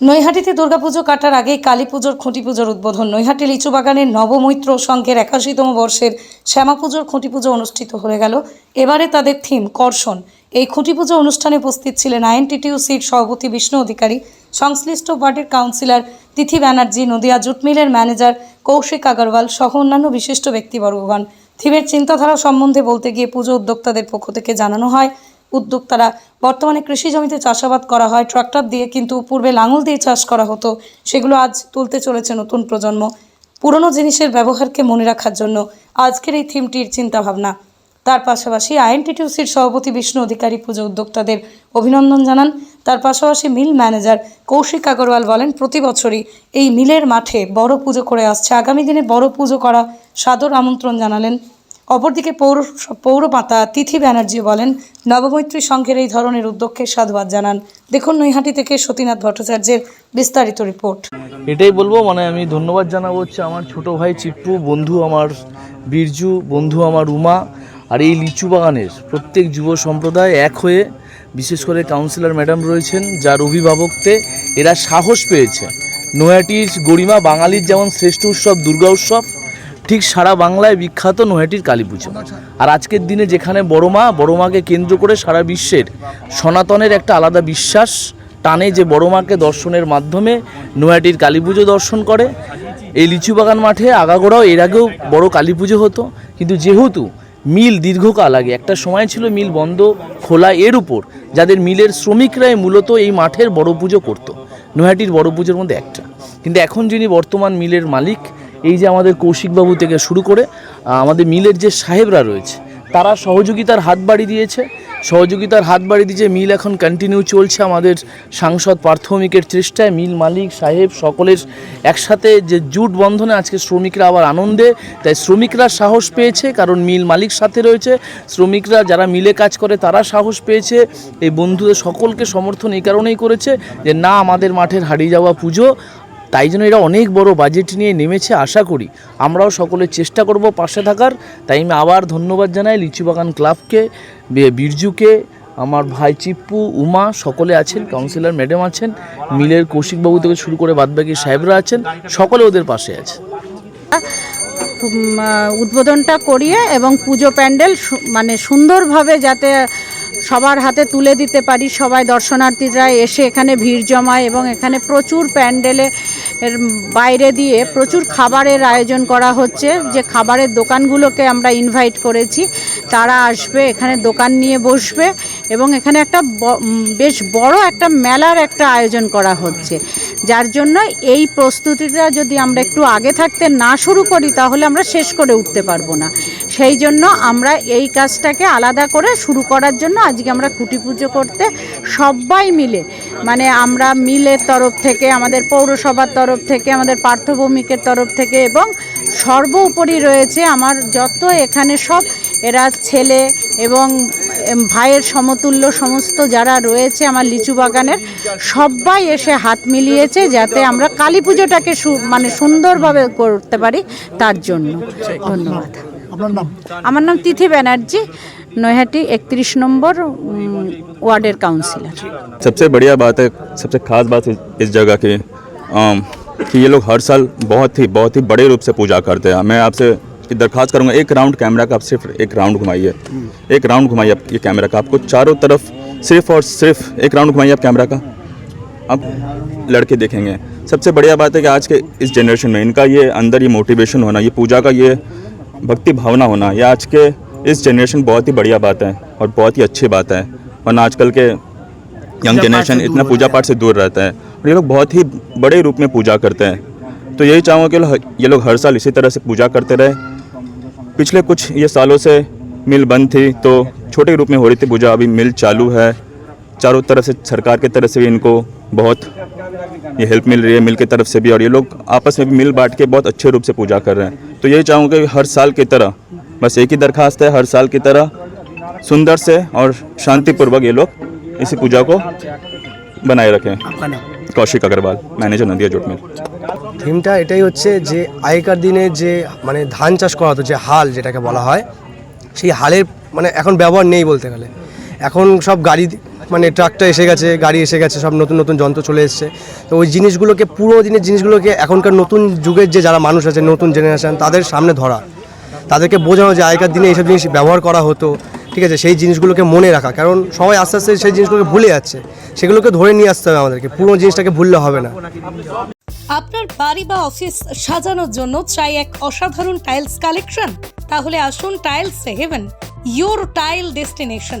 নৈহাটিতে দুর্গাপুজো কাটার আগে কালী পুজোর, খুঁটি পুজোর উদ্বোধন। নৈহাটি লিচু বাগানের নবমৈত্র সংঘের একাশিতম বর্ষের শ্যামা পুজোর খুঁটি পুজো অনুষ্ঠিত হয়ে গেল। এবারে তাদের থিম কর্ষণ। এই খুঁটি পুজো অনুষ্ঠানে উপস্থিত ছিলেন আইএনটিটিউসির সভাপতি বিষ্ণু অধিকারী, সংশ্লিষ্ট ওয়ার্ডের কাউন্সিলর তিথি ব্যানার্জি, নদিয়া জুট মিলের ম্যানেজার কৌশিক আগরওয়াল সহ অন্যান্য বিশিষ্ট ব্যক্তিবর্গগণ। থিমের চিন্তাধারা সম্বন্ধে বলতে গিয়ে পুজো উদ্যোক্তাদের পক্ষ থেকে জানানো হয় উদ্যোক্তারা, বর্তমানে কৃষি জমিতে চাষাবাদ করা হয়, ট্রাক্টর দিয়ে কিন্তু পূর্বে লাঙল দিয়ে চাষ করা হতো, সেগুলো আজ তুলতে চলেছে নতুন প্রজন্ম। পুরনো জিনিসের ব্যবহারকে মনে রাখার জন্য আজকের এই থিমটির চিন্তাভাবনা। তার পাশাপাশি আইএনটিটিউসির সভাপতি বিষ্ণু অধিকারী পুজো উদ্যোক্তাদের অভিনন্দন জানান। তার পাশাপাশি মিল ম্যানেজার কৌশিক আগরওয়াল বলেন, প্রতি বছরই এই মিলের মাঠে বড় পুজো করে আসছে। আগামী দিনে বড় পুজো করা সাদর আমন্ত্রণ জানালেন অপরদিকে পৌর পৌরমাতা তিথি ব্যানার্জি বলেন, নবমৈত্রী সংঘের এই ধরনের উদ্যোগকে সাধুবাদ জানান। দেখুন নৈহাটি থেকে সতীনাথ ভট্টাচার্যের বিস্তারিত রিপোর্ট। এটাই বলব মানে আমি ধন্যবাদ জানাব হচ্ছে আমার ছোট ভাই চিপ্পু বন্ধু আমার বীরজু, বন্ধু আমার উমা, আর এই লিচু বাগানের প্রত্যেক যুব সম্প্রদায় এক হয়ে বিশেষ করে কাউন্সিলর ম্যাডাম রয়েছেন, যার অভিভাবকতে এরা সাহস পেয়েছে। নৈহাটির গরিমা বাঙালির যেমন শ্রেষ্ঠ উৎসব, দুর্গা উৎসব ঠিক সারা বাংলায় বিখ্যাত নৈহাটির কালী পুজো। আর আজকের দিনে যেখানে বড় মা, বড় মাকে কেন্দ্র করে সারা বিশ্বের সনাতনের একটা আলাদা বিশ্বাস টানে যে বড় মাকে দর্শনের মাধ্যমে নৈহাটির কালী পুজো দর্শন করে। এই লিচু বাগান মাঠে, আগাগোড়াও এর আগেও বড় কালী পুজো হতো। কিন্তু যেহেতু মিল দীর্ঘকাল আগে, একটা সময় ছিল মিল বন্ধ, খোলা এর উপর, যাদের মিলের শ্রমিকরাই মূলত এই মাঠের বড় পুজো করতো। নৈহাটির বড় পুজোর মধ্যে একটা। কিন্তু এখন যিনি বর্তমান মিলের মালিক এই যে আমাদের কৌশিকবাবু থেকে শুরু করে আমাদের মিলের যে সাহেবরা রয়েছে, তারা সহযোগিতার হাত বাড়ি দিয়েছে। সহযোগিতার হাত বাড়ি দিয়েছে মিল এখন কন্টিনিউ চলছে আমাদের সাংসদ প্রাথমিকের চেষ্টায়, মিল মালিক, সাহেব, সকলের একসাথে যে জুট বন্ধনে আজকে শ্রমিকরা আবার আনন্দে, তাই শ্রমিকরা সাহস পেয়েছে, কারণ মিল মালিক সাথে রয়েছে। শ্রমিকরা যারা মিলে কাজ করে, তারা সাহস পেয়েছে। এই বন্ধুদের সকলকে সমর্থন এই কারণেই করেছে যে না, আমাদের মাঠের হারিয়ে যাওয়া পুজো তাই জন্য এরা অনেক বড় বাজেট নিয়ে নেমেছে, আশা করি। আমরাও সকলে চেষ্টা করব পাশে থাকার। তাই আমি আবার ধন্যবাদ জানাই লিচু বাগান ক্লাবকে বীরজুকে, আমার ভাই চিপ্পু, উমা, সকলে আছেন কাউন্সিলর ম্যাডাম আছেন, মিলের কৌশিকবাবু থেকে শুরু করে বাদবাকি সাহেবরা আছেন, সকলে ওদের পাশে আছে। উদ্বোধনটা করিয়ে এবং পুজো প্যান্ডেল মানে সুন্দরভাবে যাতে সবার হাতে তুলে দিতে পারি। সবাই দর্শনার্থীরা এসে এখানে ভিড় জমায় এবং এখানে প্রচুর প্যান্ডেলে বাইরে দিয়ে প্রচুর খাবারের আয়োজন করা হচ্ছে। যে খাবারের দোকানগুলোকে আমরা ইনভাইট করেছি, তারা আসবে, এখানে দোকান নিয়ে বসবে এবং এখানে একটা বেশ বড় একটা মেলার একটা আয়োজন করা হচ্ছে। যার জন্য এই প্রস্তুতিটা যদি আমরা একটু আগে থাকতে না শুরু করি, তাহলে আমরা শেষ করে উঠতে পারব না। সেই জন্য আমরা এই কাজটাকে আলাদা করে শুরু করার জন্য আজকে আমরা খুঁটি পুজো করতে সবাই মিলে মানে আমরা মিলের তরফ থেকে, আমাদের পৌরসভার তরফ থেকে, আমাদের পার্থভৌমিকের তরফ থেকে এবং সর্বোপরি রয়েছে আমার যত এখানে সব, এরা ছেলে এবং ভাইয়ের সমতুল্য সমস্ত যারা রয়েছে আমার লিচু বাগানের, সবাই এসে হাত মিলিয়েছে যাতে আমরা কালী পুজোটাকে মানে সুন্দরভাবে করতে পারি তার জন্য। ধন্যবাদ। আপনার নাম আমার নাম তিথি ব্যানার্জি নৈহাটি একত্রিশ নম্বর উম, ওয়ার্ডের কাউন্সিলর सबसे बढ़िया बात है सबसे ख़ास बात इस- इस जगह की अम, कि ये लोग हर साल बहुत ही बहुत ही बड़े रूप से पूजा करते हैं मैं आपसे ये दरख्वास्त करूंगा एक राउंड कैमरा का आप सिर्फ एक राउंड घुमाइए एक राउंड घुमाइए आप ये कैमरा का आपको चारों तरफ सिर्फ और सिर्फ एक राउंड घुमाइए आप कैमरा का अब लड़के देखेंगे सबसे बढ़िया बात है कि आज के इस जनरेशन में इनका ये अंदर ये मोटिवेशन होना ये पूजा का ये भक्ति भावना होना ये आज के इस जनरेशन बहुत ही बढ़िया बात है और बहुत ही अच्छी बात है। वरना आजकल के यंग जनरेशन इतना पूजा पाठ से दूर रहता है। और ये लोग बहुत ही बड़े रूप में पूजा करते हैं। तो यही चाहूँगा कि ये लोग हर साल इसी तरह से पूजा करते रहे। पिछले कुछ ये सालों से मिल बंद थी तो छोटे रूप में हो रही थी पूजा। अभी मिल चालू है। चारों तरफ़ से सरकार की तरफ़ से भी इनको बहुत ये हेल्प मिल रही है मिल की तरफ से भी और ये लोग आपस में भी मिल बांट के बहुत अच्छे रूप से पूजा कर रहे हैं तो यही चाहूँगा कि हर साल की तरह बस एक ही दरखास्त है हर साल की तरह सुंदर से और शांतिपूर्वक ये लोग इसी पूजा को बनाए रखें आपका नाम कौशिक अग्रवाल मैनेजर नदिया जुट मिल থিমটা এটাই হচ্ছে যে আগেকার দিনে যে মানে ধান চাষ করা হতো যে হাল যেটাকে বলা হয় সেই হালের মানে এখন ব্যবহার নেই বলতে গেলে এখন সব গাড়ি মানে ট্রাকটা এসে গেছে, গাড়ি এসে গেছে, সব নতুন নতুন যন্ত্র চলে এসছে। তো ওই জিনিসগুলোকে, পুরো দিনের জিনিসগুলোকে এখনকার নতুন যুগের যে যারা মানুষ আছে, নতুন জেনারেশন তাদের সামনে ধরা। তাদেরকে বোঝানো যে আগেকার দিনে এইসব জিনিস ব্যবহার করা হতো, ঠিক আছে? সেই জিনিসগুলোকে মনে রাখা, কারণ সবাই আস্তে আস্তে সেই জিনিসগুলোকে ভুলে যাচ্ছে। সেগুলোকে ধরে নিয়ে আসতে হবে আমাদেরকে, পুরো জিনিসটাকে ভুললে হবে না। আপনার বাড়ি বা অফিস সাজানোর জন্য চাই এক অসাধারণ টাইলস কালেকশন তাহলে আসুন tiles haven your tile destination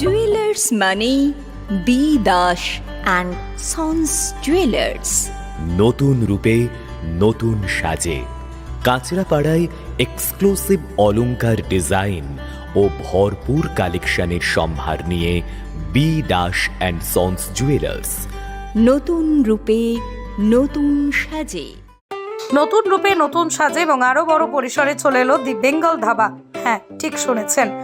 jewellers মানেই B Das and sons jewellers নতুন রূপে নতুন সাজে। কাঁচরাপাড়ায় এক্সক্লুসিভ অলংকার ডিজাইন ও ভরপুর কালেকশনের সম্ভার নিয়ে B Das and sons jewellers নতুন রূপে নতুন সাজে। নতুন রূপে নতুন সাজে এবং আরও বড় পরিসরে চলে এলো দি বেঙ্গল ধাবা। হ্যাঁ ঠিক শুনেছেন।